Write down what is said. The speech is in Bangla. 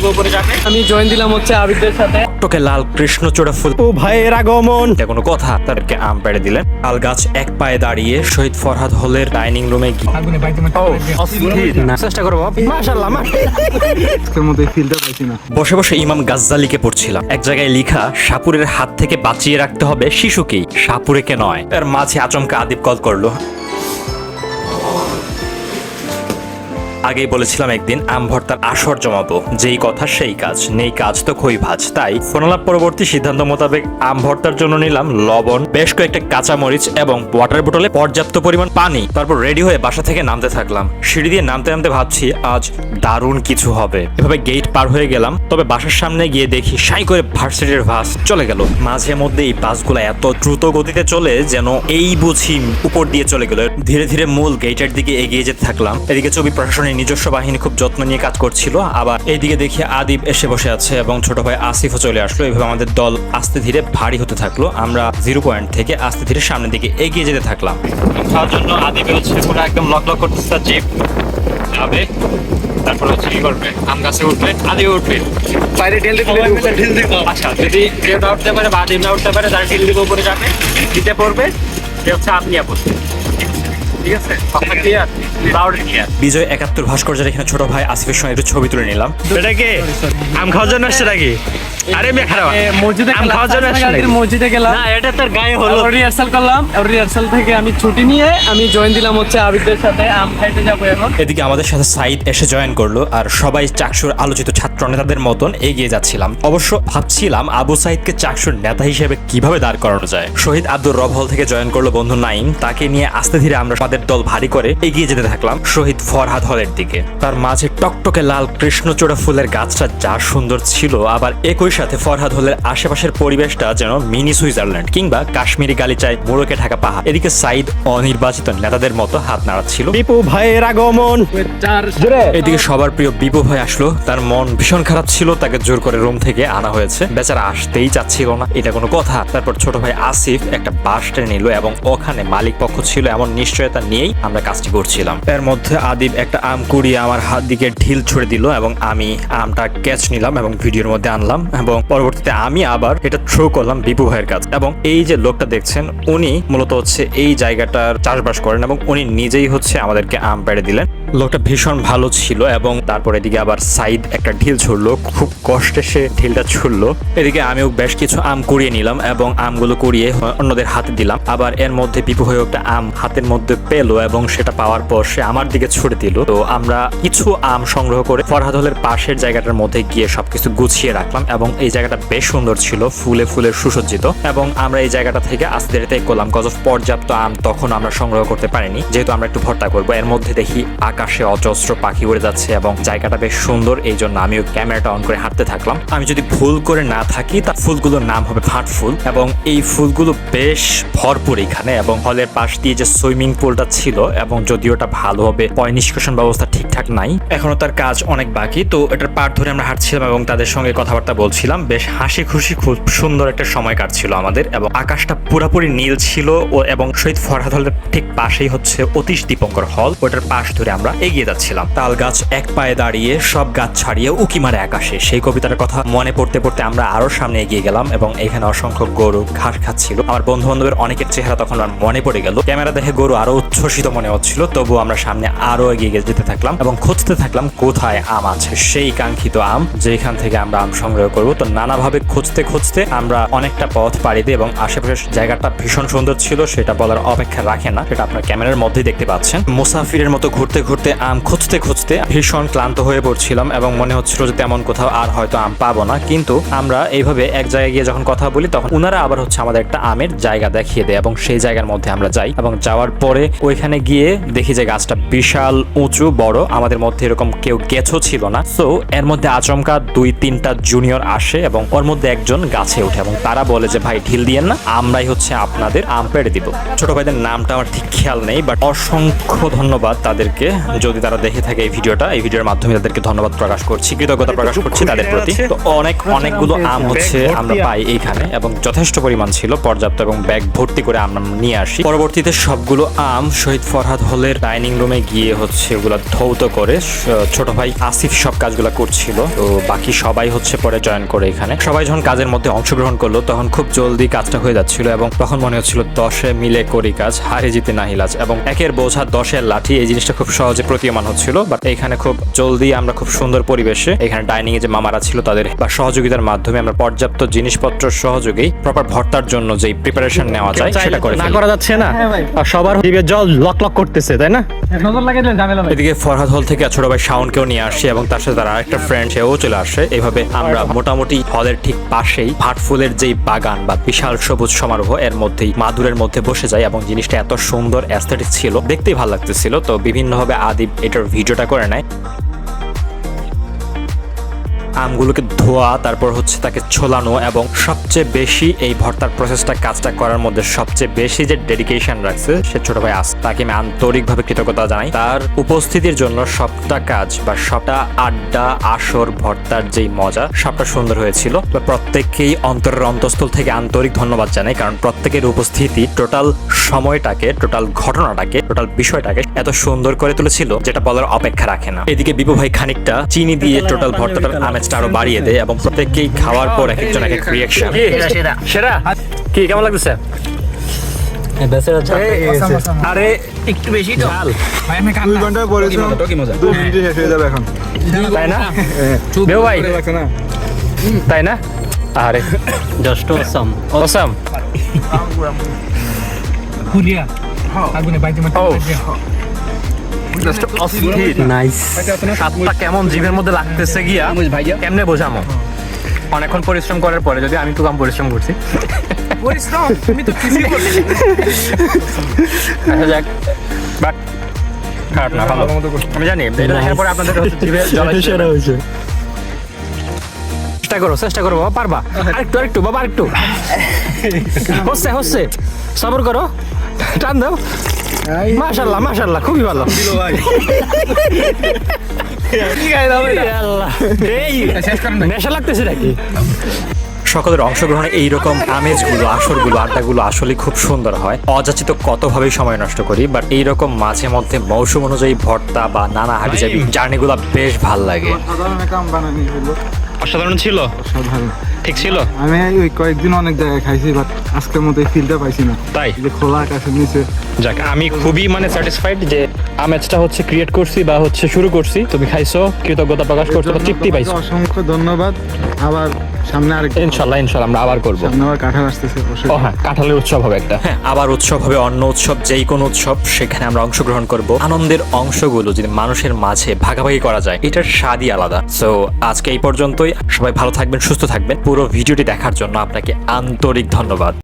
দিব উপরে যাবে। আমি জয়েন দিলাম হচ্ছে আবিদের সাথে। টকে লাল কৃষ্ণচূড়া ফুল। ও ভাইয়ের আগমন। এটা কোনো কথা। তাদেরকে আম পেড়ে দিলেন। গাছ এক পায়ে দাঁড়িয়ে শহীদ ফরহাদ হলের ডাইনিং রুমে গিয়ে চেষ্টা করব। মাশাআল্লাহ বসে বসে ইমাম গাজ্জালিকে পড়ছিলাম। এক জায়গায় লিখা সাপুরের হাত থেকে বাঁচিয়ে রাখতে হবে শিশুকেই। সাপুরেকে নয়। এর মাঝে আচমকা আদিব কল করল। আগেই বলেছিলাম একদিন, আম ভর্তার আসর জমাবো। যেই কথা সেই কাজ। নেই কাজ তো খই ভাজ। তাই ফোনালাপ পরবর্তী সিদ্ধান্ত মোতাবেক আম ভর্তার জন্য নিলাম লবণ, বেশ কয়েকটা কাঁচামরিচ এবং ওয়াটার বোটলে পর্যাপ্ত পরিমাণ পানি। তারপর রেডি হয়ে বাসা থেকে নামতে থাকলাম। সিঁড়ি দিয়ে নামতে নামতে ভাবছি, আজ দারুণ কিছু হবে। এভাবে গেট পার হয়ে গেলাম, তবে বাসার সামনে গিয়ে দেখি সাই করে ভার্সিটির বাস চলে গেল। মাঝে মধ্যে এই বাসগুলো এত দ্রুত গতিতে চলে যেন এই বুঝি উপর দিয়ে চলে গেল। ধীরে ধীরে মূল গেটের দিকে এগিয়ে যেতে থাকলাম। এদিকে ছবি প্রশাসনের নিজস্ব বাহিনী খুব যত্ন নিয়ে কাজ করছিল। আবার এইদিকে দেখি আদিব এসে বসে আছে এবং ছোট ভাই আসিফও চলে আসলো। এভাবে আমাদের দল আস্তে ধীরে ভারী হতে থাকল। আমরা জিরো পয়েন্ট থেকে আস্তে ধীরে সামনের দিকে এগিয়ে যেতে থাকলাম। তার জন্য আদিব হচ্ছে পুরো একদম লক লক করতেছে তার জিপ। যাবে। তারপর হচ্ছে কি করবে? আম গাছে উঠবে। আদি উঠবে। বাইরে ঢেল আচ্ছা যদি কেউ না উঠতে পারে বা আদিব না উঠতে পারে তার টিল দিকে উপরে যাবে। দিতে পড়বে। সে হচ্ছে আপনি আপন ঠিক আছে? বিজয় একাত্তর ভাস্কর্যের এখানে ছোট ভাই আসিফের সঙ্গে একটু ছবি তুলে নিলাম। এটা কি? আম খাওয়ার জন্য আসছে নাকি? আরে মসজিদে আম খাওয়ার জন্য আসছে নাকি? মসজিদে গেলাম। না এটা তোর গায়ে হলো রিহার্সাল করলাম রিহার্সাল থেকে আমি ছুটি নিয়ে আমি জয়েন দিলাম হচ্ছে আবিদের সাথে আম খাইতে যাব এখন। এদিকে আমাদের সাথে সাইদ এসে জয়েন করল আর সবাই চাকসুর আলোচিত ছাত্র নেতাদের মতন এগিয়ে যাচ্ছিলাম। অবশ্য ভাবছিলাম আবু সাইদকে চাকসুর নেতা হিসেবে কীভাবে দাঁড় করানো যায়। শহীদ আব্দুর রব হল থেকে জয়েন করল বন্ধু নাইম তাকে নিয়ে আস্তে ধীরে আমরা আমাদের দল ভারী করে এগিয়ে যেতে থাকলাম শহীদ ফরহাদ হলের দিকে। তার মাঝে টকটকে লাল কৃষ্ণচূড়া ফুলের গাছটা যা সুন্দর ছিল আবার একই সাথে ফরহাদ হলের আশেপাশের পরিবেশটা যেন মিনি সুইজারল্যান্ড কিংবা কাশ্মীরি গালিচায় মোড়কে ঢাকা পাহাড়। এদিকে সাইদ অনির্বাচিত নেতাদের মতো হাত নাড়াচ্ছিল। দীপু ভাইয়ের আগমন। এদিকে সবার প্রিয় বিপু ভাই আসলো। তার মন ভীষণ খারাপ ছিল তাকে জোর করে রুম থেকে আনা হয়েছে। বেচারা আসতেই চাচ্ছিল না এটা কোনো কথা। তারপর ছোট ভাই আসিফ একটা বাস টেনে নিল এবং ওখানে মালিক পক্ষ ছিল এমন নিশ্চয়তা নিয়েই আমরা কাজটি করছিলাম। এর মধ্যে আদিব একটা আম কুড়িয়ে আমার হাত দিকে ঢিল ছুড়ে দিল এবং আমি আমটা ক্যাচ নিলাম এবং ভিডিওর মধ্যে আনলাম। এবং পরবর্তীতে আমি আবার এটা থ্রো করলাম বিপু ভাইয়ের কাছে। এবং এই যে লোকটা দেখছেন, উনি মূলত হচ্ছে এই জায়গাটার চাষবাস করেন এবং উনি নিজেই হচ্ছে আমাদেরকে আম পেড়ে দিলেন। লোকটা ভীষণ ভালো ছিল এবং তারপর এদিকে আবার সাইড একটা ঢিল ছুড়লো। খুব কষ্টে সে ঢিলটা ছুড়লো। এদিকে আমিও বেশ কিছু আম কুড়িয়ে নিলাম এবং আমগুলো কুড়িয়ে অন্যদের হাতে দিলাম। আবার এর মধ্যে পিপু হয়ে একটা আম হাতের মধ্যে পেল এবং সেটা পাওয়ার পর সে আমার দিকে ছুড়ে দিল। তো আমরা কিছু আম সংগ্রহ করে ফরহাদ হলের পাশের জায়গাটার মধ্যে গিয়ে সবকিছু গুছিয়ে রাখলাম এবং এই জায়গাটা বেশ সুন্দর ছিল, ফুলে ফুলে সুসজ্জিত এবং আমরা এই জায়গাটা থেকে আস্তে ধীরে করলাম। কজ পর্যাপ্ত আম তখন আমরা সংগ্রহ করতে পারিনি, যেহেতু আমরা একটু ভর্তা করব। এর মধ্যে দেখি অজস্র পাখি উড়ে যাচ্ছে এবং জায়গাটা বেশ সুন্দর, এই জন্য আমিও ক্যামেরাটা অন করে হাঁটতে থাকলাম। আমি যদি ভুল করে না থাকি তার ফুলগুলোর নাম হবে ভাট ফুল এবং এই ফুলগুলো বেশ ভরপুর এখানে এবং হলের পাশ দিয়ে যে সুইমিং পুলটা ছিল এবং যদিও ওটা ভালো হবে, পয় নিষ্কাশন ব্যবস্থা ঠিকঠাক নাই। এখনও তার কাজ অনেক বাকি, তো এটার পার ধরে আমরা হাঁটছিলাম এবং তাদের সঙ্গে কথাবার্তা বলছিলাম। বেশ হাসি খুশি খুব সুন্দর একটা সময় কাটছিল আমাদের এবং আকাশটা পুরোপুরি নীল ছিল ও এবং শহীদ ফরহাদ হলের ঠিক পাশেই হচ্ছে অতীশ দীপঙ্কর হল। ওটার পাশ ধরে আমরা এগিয়ে যাচ্ছিলাম। তাল গাছ এক পায়ে দাঁড়িয়ে, সব গাছ ছাড়িয়ে উকি মারে আকাশে। সেই কবিতার কথা মনে পড়তে পড়তে আমরা আরও সামনে এগিয়ে গেলাম এবং এখানে অসংখ্য গরু ঘাস খাচ্ছিল। আমার বন্ধু বান্ধবের অনেকের চেহারা তখন আর মনে পড়ে গেল। ক্যামেরা দেখে গরু আরও উচ্ছ্বসিত মনে হচ্ছিল তবু আমরা সামনে আরও এগিয়ে যেতে থাকলাম এবং খুঁজতে থাকলাম কোথায় আম আছে। সেই কাঙ্ক্ষিত আম যেখান থেকে আমরা আম সংগ্রহ করব। তো নানাভাবে খুঁজতে খুঁজতে আমরা অনেকটা পথ পাড়ি দিই এবং আশেপাশের জায়গাটা ভীষণ সুন্দর ছিল, সেটা বলার অপেক্ষা রাখে না। সেটা আপনার ক্যামেরার মধ্যেই দেখতে পাচ্ছেন। মুসাফিরের মতো ঘুরতে ঘুরতে আম খুঁজতে খুঁজতে ভীষণ ক্লান্ত হয়ে পড়ছিলাম এবং মনে হচ্ছিল যে তেমন কোথাও আর হয়তো আম পাবো না। কিন্তু আমরা এইভাবে এক জায়গায় গিয়ে যখন কথা বলি, তখন ওনারা আবার হচ্ছে আমাদের একটা আমের জায়গা দেখিয়ে দেয় এবং সেই জায়গার মধ্যে আমরা যাই এবং যাওয়ার পরে ওইখানে গিয়ে দেখি যে গাছটা বিশাল, উঁচু, বড়। আমাদের মধ্যে এরকম কেউ গেছো ছিল না। সো এর মধ্যে আচমকা দুই তিনটা জুনিয়র আসে এবং ওর মধ্যে একজন গাছে ওঠে এবং তারা বলে যে ভাই ঢিল দিয়েন না আমরাই হচ্ছে আপনাদের আম পেড়ে দিব। ছোট ভাইদের নামটা আমার ঠিক খেয়াল নেই বাট অসংখ্য ধন্যবাদ তাদেরকে। যদি তারা দেখে থাকে এই ভিডিওটা এই ভিডিওর মাধ্যমে তাদেরকে ধন্যবাদ প্রকাশ করছি কৃতজ্ঞতা প্রকাশ করছি তাদের প্রতি। তো অনেক অনেকগুলো আম হচ্ছে আমরা পাই এইখানে এবং যথেষ্ট পরিমাণ ছিল পর্যাপ্ত এবং ব্যাগ ভর্তি করে আমরা নিয়ে আসি। পরবর্তীতে সবগুলো আম শহীদ ফরহাদ হলের ডাইনিং রুমে গিয়ে হচ্ছে ওগুলো ধৌত করে ছোট ভাই আসিফ সব কাজগুলো করছিল তো বাকি সবাই হচ্ছে পরে জয়েন করে এখানে। সবাই যখন কাজের মধ্যে অংশগ্রহণ করল তখন খুব জলদি কাজটা হয়ে যাচ্ছিল এবং তখন মনে হচ্ছিল দশে মিলে করি কাজ হারে জিতে নাহিলাজ এবং একের বোঝা দশের লাঠি এই জিনিসটা খুব সহজে প্রতীয়মান হচ্ছিল বাট এখানে খুব জলদি আমরা খুব সুন্দর পরিবেশে এখানে ডাইনিং এ যে মামারা ছিল তাদের বা সহযোগিতার মাধ্যমে আমরা পর্যাপ্ত জিনিসপত্র সহযোগেই প্রপার ভর্তার জন্য যে প্রিপারেশন নেওয়া যায় সেটা করে না করা যাচ্ছে না। হ্যাঁ ভাই। আর সবার জিভে জল লক লক করতেছে তাই না? ভাই এদিকে ফরহাদ হল থেকে ছোট ভাই শাওনকেও নিয়ে আসি এবং তার সাথে তার আরেকটা ফ্রেন্ড সেও চলে আসে। এভাবে আমরা মোটামুটি হলের ঠিক পাশেই ফাটফুলের যেই বাগান বা বিশাল সবুজ সমারোহ, এর মধ্যেই মাদুরের মধ্যে বসে যায় এবং জিনিসটা এত সুন্দর অ্যাস্থেটিক ছিল, দেখতেই ভালো লাগতেছিল। তো বিভিন্নভাবে আদিব এটার ভিডিওটা করে নেয়। আমগুলোকে ধোয়া, তারপর হচ্ছে তাকে ছোলানো এবং সবচেয়ে বেশি এই ভর্তার প্রসেসটা কাজটা করার মধ্যে সবচেয়ে বেশি যে ডেডিকেশন রাখছে সে ছোট ভাই আস তাকে আমি আন্তরিকভাবে কৃতজ্ঞতা জানাই। তার উপস্থিতির জন্য সবটা কাজ বা সবটা আড্ডা, আসর, ভর্তার যেই মজা, সবটা সুন্দর হয়েছিল। প্রত্যেককেই অন্তরের অন্তঃস্থল থেকে আন্তরিক ধন্যবাদ জানাই, কারণ প্রত্যেকের উপস্থিতি টোটাল সময়টাকে টোটাল ঘটনাটাকে টোটাল বিষয়টাকে এত সুন্দর করে তুলেছিল, যেটা বলার অপেক্ষা রাখে না। এদিকে বিপু ভাই খানিকটা চিনি দিয়ে টোটাল ভর্তাটার আমেজটা আরও বাড়িয়ে দেয় এবং প্রত্যেককেই খাওয়ার পর এক একজন এক এক রিয়াকশন সেরা কি কেমন লাগতেছে? আরে একটু বেশি ঝাল। দুই ঘণ্টা পড়েছো দুই মিনিটে শেষ হয়ে যাবে এখন। তাই না? বেউ ভাই। লাগছে না। তাই না? আরে। Just awesome awesome nih mati. Nice স্বাদটা কেমন জিভের মধ্যে লাগতেছে গিয়া কেমনে বোঝামো? অনেকক্ষণ পরিশ্রম করার পরে যদি আমি একটু কম পরিশ্রম করছি। Poristrong, ini tuh kisi আচ্ছা যাক। বাট খারাপ না ভালো। আমি জানি এটা দেখার পরে আপনাদের হচ্ছে জিভে আসছে। চেষ্টা করো চেষ্টা করো বাবা পারবা? আরেকটু আরেকটু বাবা আরেকটু। হচ্ছে হচ্ছে। সবর করো। টান দাও। মাশাল্লাহ মাশাল্লাহ খুবই ভালো। নেশা লাগতেছে নাকি? সকলের অংশগ্রহণে এইরকম আমেজগুলো আসরগুলো আড্ডাগুলো আসলে খুব সুন্দর হয়। অযাচিত কতভাবেই সময় নষ্ট করি বাট এইরকম মাঝে মধ্যে মৌসুম অনুযায়ী ভর্তা বা নানা হাবিজাবি জার্নিগুলো বেশ ভালো লাগে। সাধারণ কাম বানানি হলো অসাধারণ ছিল? সাধারণ ঠিক ছিল? আমি ওই কয়েকদিন অনেক জায়গায় খাইছি বাট আজকের মতো ফিলটা পাইছি না। তাই? যে খোলা আকাশের নিচে। যাক আমি খুবই মানে স্যাটিসফাইড যে আমেজটা হচ্ছে ক্রিয়েট করছি বা হচ্ছে শুরু করছি। তুমি খাইছো কৃতজ্ঞতা প্রকাশ করছ বা তৃপ্তি পাইছো। অসংখ্য ধন্যবাদ। আবার সামনে আরেক ইনশাল্লাহ ইনশাল্লাহ আমরা আবার করব। সামনে আবার কাঁঠাল আসতেছে ও হ্যাঁ কাঁঠালের উৎসব হবে একটা। হ্যাঁ আবার উৎসব হবে অন্য উৎসব যেই কোনো উৎসব সেখানে আমরা অংশগ্রহণ করব। আনন্দের অংশগুলো যদি মানুষের মাঝে ভাগাভাগি করা যায় এটার স্বাদই আলাদা। সো আজকে এই পর্যন্তই। সবাই ভালো থাকবেন সুস্থ থাকবেন। পুরো ভিডিওটি দেখার জন্য আপনাকে আন্তরিক ধন্যবাদ।